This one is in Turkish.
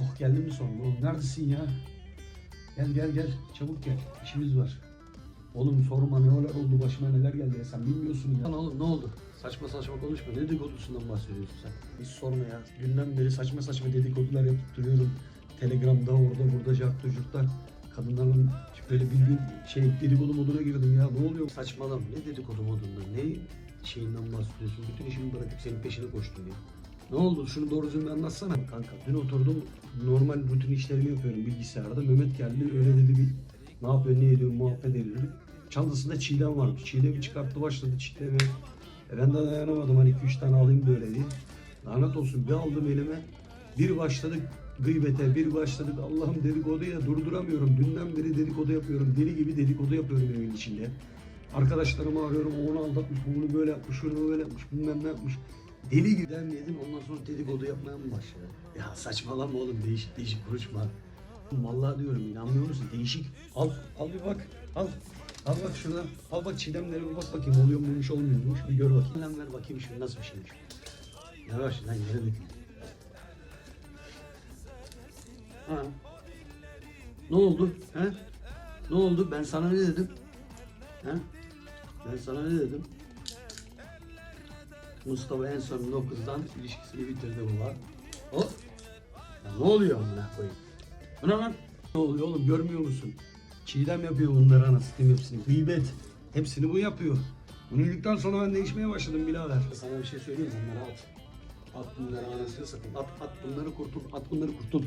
Oh geldin mi sonunda oğlum? Neredesin ya? Gel gel gel. Çabuk gel. İşimiz var. Oğlum sorma neler oldu başıma neler geldi ya sen bilmiyorsun ya. Lan oğlum ne oldu? Saçma saçma konuşma. Ne dedikodusundan bahsediyorsun sen? Hiç sorma ya. Dünden beri saçma saçma dedikodular yapıp duruyorum. Telegram'da orada burada cartta curtta. Kadınlarla böyle bildiğin şey dedikodu moduna girdim ya. Ne oluyor? Saçmalama. Ne dedikodu modunda? Ne şeyinden bahsediyorsun? Bütün işimi bırakıp senin peşine koştum ya. Ne oldu? Şunu doğru düzgün anlatsana. Kanka dün oturdum normal rutin işlerimi yapıyorum bilgisayarda. Mehmet geldi öyle dedi bir ne yapıyor ne ediyor muhabbet ediyorum. Çantasında çiğdem varmış. Çiğdemi çıkarttı başladı çiğdemi. E ben de dayanamadım hani 2-3 tane alayım böyle diye. Lanet olsun bir aldım elime. Bir başladık gıybete, bir başladık Allah'ım dedikoduya durduramıyorum. Dünden beri dedikodu yapıyorum. Deli gibi dedikodu yapıyorum evin içinde. Arkadaşlarımı arıyorum. O onu aldatmış, bu bunu böyle yapmış, şunu böyle yapmış, bilmem ne yapmış. Deli gibi yedim ondan sonra dedikodu yapmaya mı başladı? Ya saçmalama oğlum değişik değişik konuşma. Vallahi diyorum inanmıyor musun? Değişik. Al, al bir bak. Al. Al bak şurada. Al bak çiğdemlere bir bak bakayım. Oluyor muymuş olmuyormuş. Bir gör bakayım. Lan ver bakayım şu nasıl bir şeymiş. Yavaş lan yere dökün. Ha. Ne oldu? He? Ne oldu? Ben sana ne dedim? He? Ben sana ne dedim? Mustafa en sonunda o kızdan ilişkisini bitirdi baba. Hop. Ya ne oluyor amına koyayım? Bu ne lan? Ne oluyor oğlum görmüyor musun? Çiğdem yapıyor bunları anasını hepsini. Gıybet. Hepsini bu yapıyor. Yedikten sonra ben değişmeye başladım birader. Sana bir şey söyleyeyim mi? Bunları at. At bunları anasını satayım. At at bunları kurtul. At bunları kurtul.